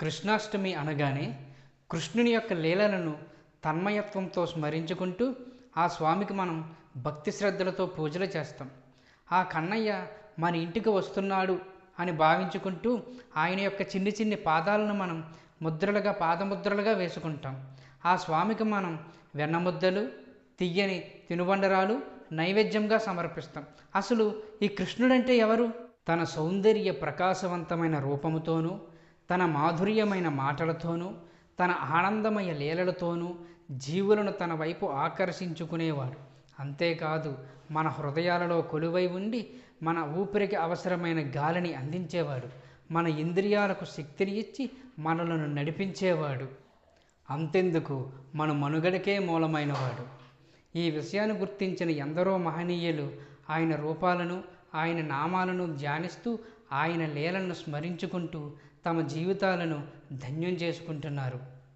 కృష్ణాష్టమి అనగానే కృష్ణుని యొక్క లీలలను తన్మయత్వంతో స్మరించుకుంటూ ఆ స్వామికి మనం భక్తి శ్రద్ధలతో పూజలు చేస్తాం. ఆ కన్నయ్య మన ఇంటికి వస్తున్నాడు అని భావించుకుంటూ ఆయన యొక్క చిన్ని చిన్ని పాదాలను మనం ముద్రలుగా పాదముద్రలుగా వేసుకుంటాం. ఆ స్వామికి మనం వెన్నముద్దలు తియ్యని తినుబండరాలు నైవేద్యంగా సమర్పిస్తాం. అసలు ఈ కృష్ణుడంటే ఎవరు? తన సౌందర్య ప్రకాశవంతమైన రూపముతోనూ తన మాధుర్యమైన మాటలతోనూ తన ఆనందమయ లీలలతోనూ జీవులను తన వైపు ఆకర్షించుకునేవాడు. అంతేకాదు మన హృదయాలలో కొలువై ఉండి మన ఊపిరికి అవసరమైన గాలిని అందించేవాడు. మన ఇంద్రియాలకు శక్తిని ఇచ్చి మనలను నడిపించేవాడు. అంతెందుకు మన మనుగడకే మూలమైనవాడు. ఈ విషయాన్ని గుర్తించిన ఎందరో మహనీయులు ఆయన రూపాలను ఆయన నామాలను ధ్యానిస్తూ ఆయన లీలను స్మరించుకుంటూ తమ జీవితాలను ధన్యం చేసుకుంటున్నారు.